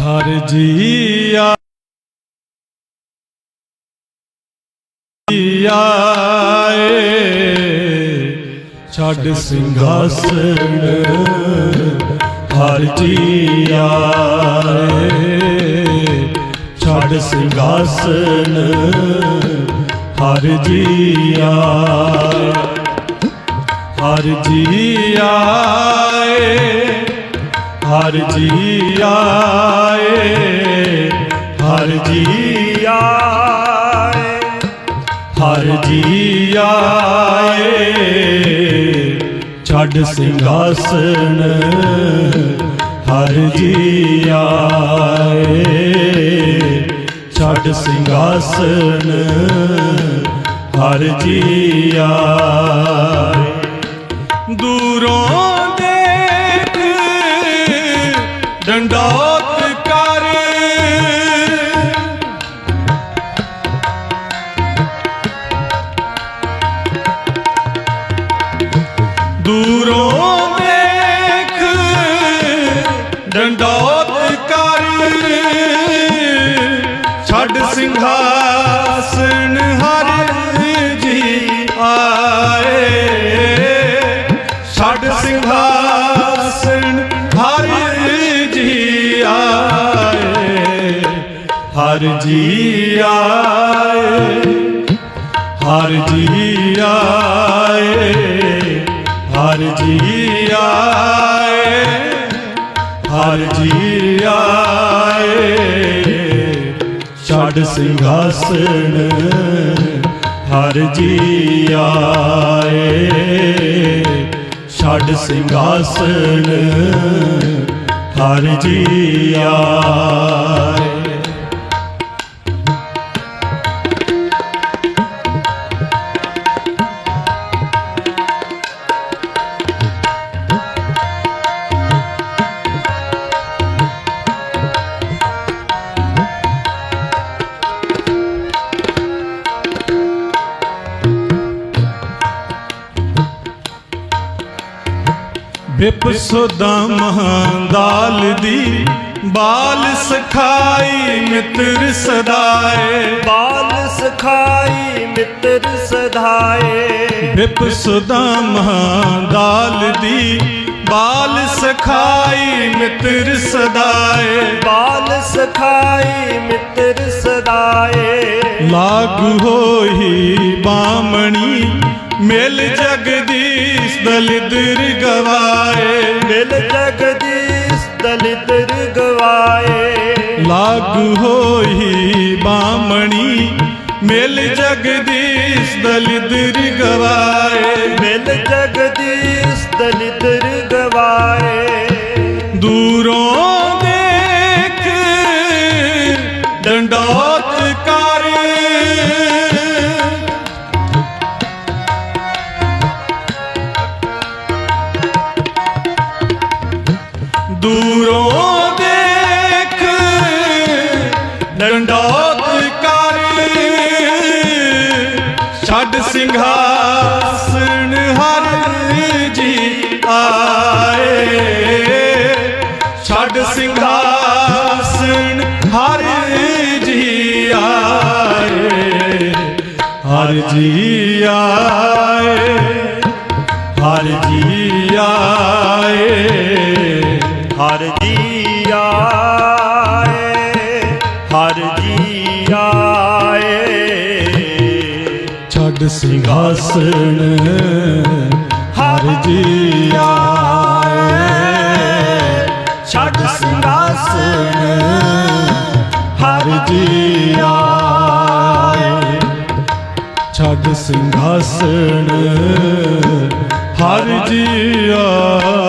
ਹਰ ਜੀਆ। ਆਏ। ਛੱਡ ਸਿੰਘਾਸਣ ਹਰ ਜੀਆ। ਆਏ ਛੱਡ ਸਿੰਘਾਸਣ ਹਰ ਜੀਆ। ਹਰ ਜੀਆ। ਆਏ ਹਰ ਜੀ ਆਏ, ਹਰ ਜੀ ਆਏ, ਹਰ ਜੀ ਆਏ। ਛੱਡ ਸਿੰਘਾਸਣ ਹਰ ਜੀ ਆਏ। ਛੱਡ ਸਿੰਘਾਸਣ ਹਰ ਜੀ ਆਏ। ਦੂਰੋਂ ਡੰਡੋਤ ਹਰ ਜੀ ਆਏ, ਹਰ ਜੀ ਆਏ, ਹਰ ਜੀ ਆਏ, ਹਰ ਜੀ ਆਏ। ਛੱਡ ਸਿੰਘਾਸਣ ਹਰ ਜੀ ਆਏ। ਛੱਡ ਸਿੰਘਾਸਣ ਹਰ ਜੀ ਆਏ। ਬਿਪ ਸੁਦਾ ਮਹਾਂਦਾਲ ਦੀ ਬਾਲ ਸਖਾਈ ਮਿੱਤਰ ਸਦਾਏ। ਬਾਲ ਸਖਾਈ ਮਿੱਤਰ ਸਧਾਏ ਬਿਪ ਸੁਦਾ ਮਹਾਂਦਾਲ ਦੀ ਬਾਲ ਸਖਾਈ ਮਿੱਤਰ ਸਦਾਏ। ਬਾਲ ਸਖਾਈ ਮਿੱਤਰ ਸਦਾਏ। ਲਾਗੂ ਹੋਈ ਬਾਮਣੀ ਮਿਲ ਜਗਦੀਸ਼ ਦਲਿਦਰ ਗਵਾਏ ਮਿਲ ਜਗਦੀਸ਼ ਦਲਿਦਰ ਗਵਾਏ ਲਾਗੂ ਹੋਈ ਬਾਮਣੀ ਮਿਲ ਜਗਦੀਸ਼ ਦਲਿਦਰ ਗਵਾਏ ਮਿਲ ਜਗਦੀਸ਼ ਦਲਿਦਰ ਗਵਾਏ ਦੂਰੋਂ ਦੇਖ ਡੰਡੋਤ ਛੱਡ ਸਿੰਘਾਸਣ ਹਰ ਜੀ ਆਏ, ਹਰ ਜੀ ਆਏ, ਹਰ ਜੀ ਆਏ, ਹਰ ਜੀ ਆਏ, ਹਰ ਜੀ ਆਏ। ਛੱਡ ਸਿੰਘਾਸਣ ਹਰ ਜੀ ਆਏ ਛੱਡ ਸਿੰਘਾਸਣ ਹਰ ਜੀ ਆਏ। ਛੱਡ ਸਿੰਘਾਸਣ ਹਰ ਜੀ ਆਏ।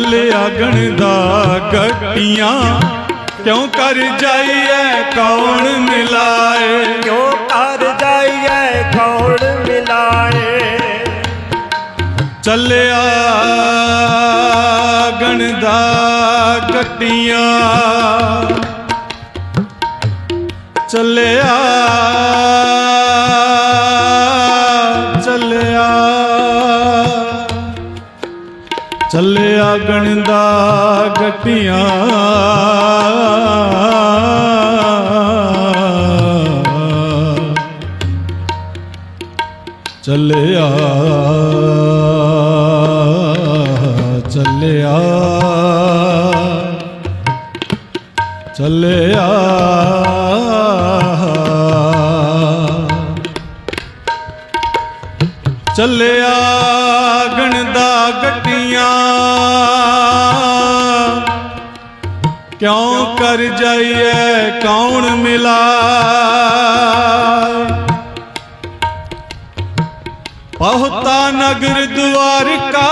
ਬੱਲੇ ਆਗਣ ਦਾ ਗੱਟੀਆਂ ਕਿਉਂ ਕਰ ਜਾਈਏ ਕੌਣ ਮਿਲਾਏ? ਕਿਉਂ ਕਰ ਜਾਈਏ ਕੌਣ ਮਿਲਾਏ? ਚੱਲਿਆ ਗਣ ਦਾ ਗੱਟੀਆਂ ਚੱਲਿਆ ਚੱਲਿਆ ਚੱਲੇ ਗਣਦਾ ਗੱਡੀਆਂ ਚੱਲਿਆ ਜਾਈਏ ਕੌਣ ਮਿਲਾ? ਪਹੁਤਾ ਨਗਰ ਦੁਆਰਕਾ ਦੁਆਰਕਾ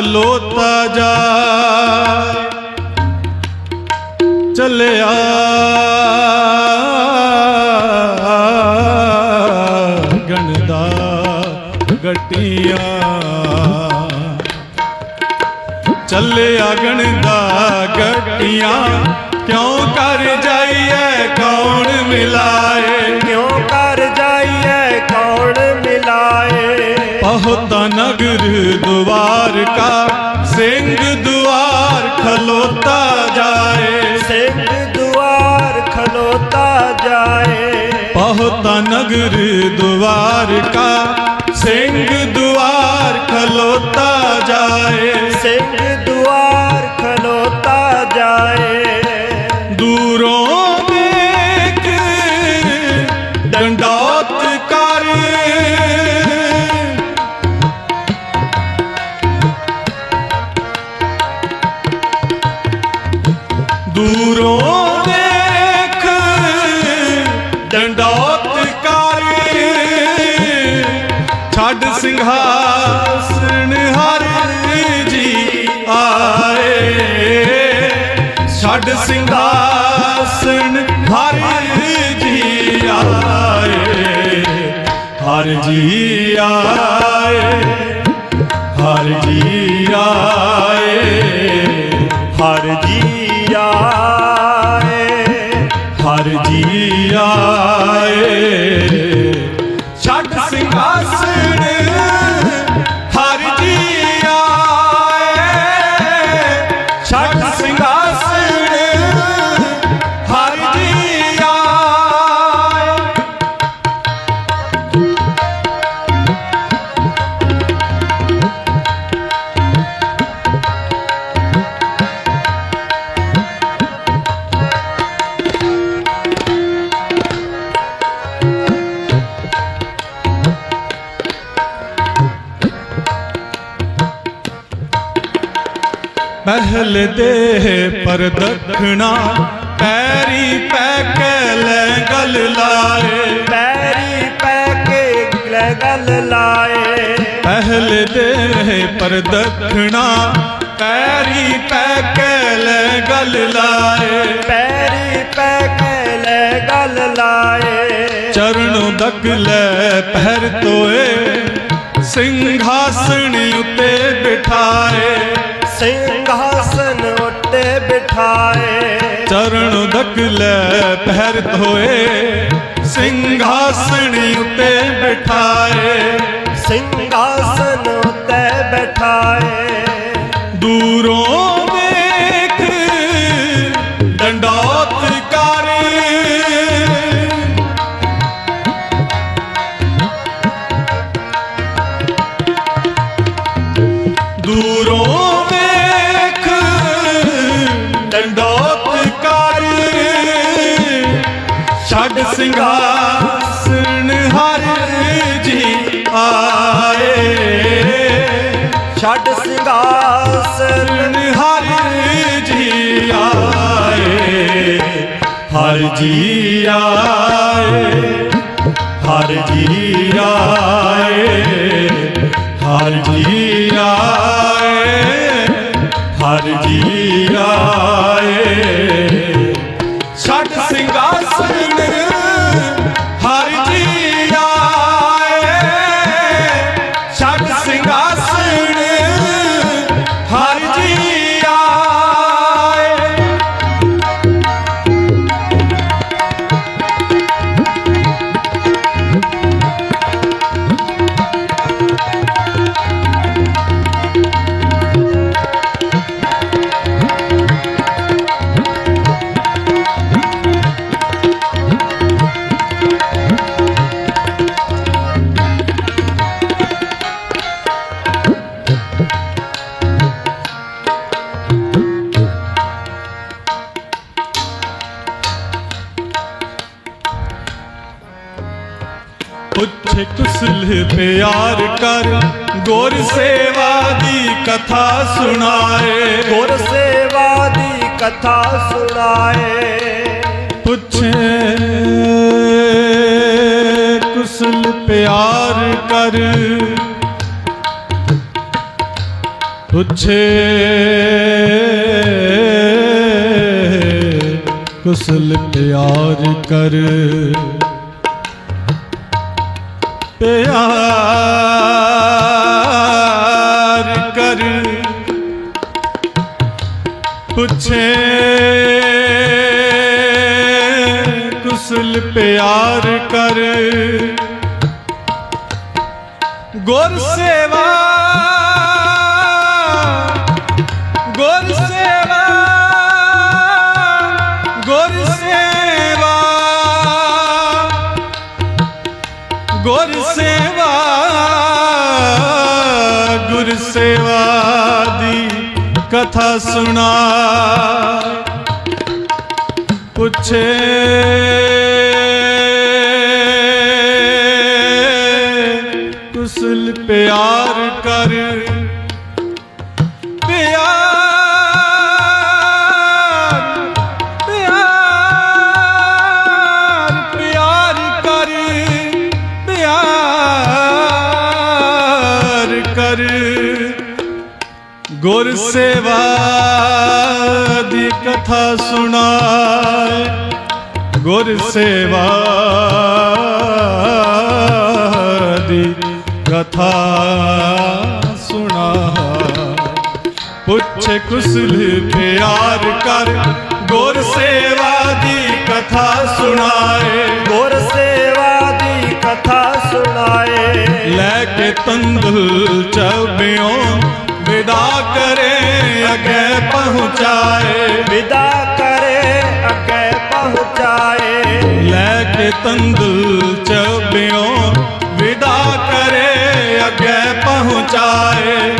ਖਲੋਤਾ ਜਾਏ ਚੱਲਿਆ। ਗਣਦਾ ਗੱਟੀਆਂ। ਚੱਲਿਆ ਗਣਦਾ ਗੱਟੀਆਂ। ਮਿਲਾਏ ਪਹੁਤਾ ਨਗਰ ਦੁਆਰ ਕਾ ਸਿੰਘ ਦੁਆਰ ਖਲੋਤਾ ਜਾਏ। ਸਿੰਘ ਦੁਆਰ ਖਲੋਤਾ ਜਾਏ। ਪਹੁਤਾ ਨਗਰ ਦੁਆਰ ਛੱਡ ਹਰ ਜੀ ਆਏ ਛੱਡ ਸਿੰਘਾਸਣ ਹਰ ਜੀ ਆਏ ਹਰ ਜੀ ਆਏ ਹਰ ਜੀ ਆਏ ਹਰ ਜੀ ਆਏ ਹਰ ਜੀ ਆਏ ਦੇ ਪਰ ਪੈ ਕੇ ਲੈ ਗਲ ਲਾਏ। ਪੈਰੀ ਪੈ ਕੇ ਲੈ ਗੱਲ ਲਾਏ। ਪਹਿਲ ਦੇ ਪਰ ਦਖਣਾ ਪੈਰੀ ਪੈ ਕੇ ਲੈ ਗਲ ਲਾਏ। ਪੈਰੀ ਪੈ ਕੇ ਲੈ ਗੱਲ ਲਾਏ। ਚਰਨ ਦਕ ਲੈ ਪਹਿਰ ਤੋਏ ਸਿੰਘਾਸਣ ਉਤੇ ਬਿਠਾਏ। ਬਿਠਾਏ ਚਰਨ ਦਕ ਲੈ ਪਹਿਰ ਧੋਏ ਸਿੰਘਾਸਣ ਉਤੇ ਬਿਠਾਏ। ਸਿੰਘਾਸਨ ਉੱਤੇ ਬਿਠਾਏ। ਦੂਰੋਂ ਦੇਖ ਡੰਡੌਤ ਕਰ ਦੂਰੋਂ ਹਰ ਜੀ ਆਏ ਹਰ ਜੀ ਆਏ। ਪੁੱਛ ਕੁਸਲ ਪਿਆਰ ਕਰ ਗੁਰ ਸੇਵਾ ਦੀ ਕਥਾ ਸੁਣਾਏ ਗੁਰ ਸੇਵਾ ਦੀ ਕਥਾ ਸੁਣਾਏ ਪੁੱਛੇ ਕੁਸਲ ਪਿਆਰ ਕਰ ਪੁੱਛੇ ਕੁਸਲ ਪਿਆਰ ਕਰ। ਪੁੱਛੇ ਕੁਸਲ ਪਿਆਰ ਕਰ। ਗੁਰ ਸੇਵਾ ਗੁਰ ਸੇਵਾ ਗੁਰ ਸੇਵਾ ਦੀ ਕਥਾ ਸੁਣਾ। ਪੁੱਛੇ ਗੁਰ ਸੇਵਾ ਦੀ ਕਥਾ ਸੁਣਾਏ। ਗੁਰ ਸੇਵਾ ਦੀ ਕਥਾ ਸੁਣਾਏ। ਪੁੱਛ ਕੁਸਲ ਪਿਆਰ ਕਰ ਗੁਰ ਸੇਵਾ ਦੀ ਕਥਾ ਸੁਣਾਏ। ਗੁਰ ਸੇਵਾ ਦੀ ਕਥਾ ਸੁਣਾਏ। ਲੈ ਕੇ ਤੰਦੁਲ ਚਬਿਓ ਵਿਦਾ ਕਰੇ ਅਗੇ ਪਹੁੰਚਾਏ। ਵਿਦਾ ਕਰੇ ਅੱਗੇ ਪਹੁੰਚਾਏ। ਲੈ ਕੇ ਤੰਦੁਲ ਚਬਿਓ ਵਿਦਾ ਕਰੇ ਅਗੇ ਪਹੁੰਚਾਏ।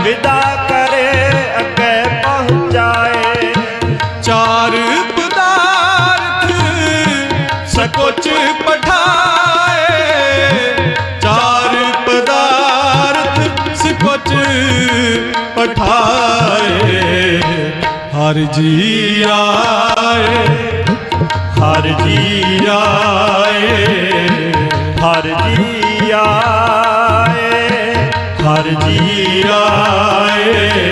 ਜੀ ਆਏ ਹਰ ਜੀ ਆਏ ਹਰ ਜੀ ਆਏ ਹਰ ਜੀ ਆਏ।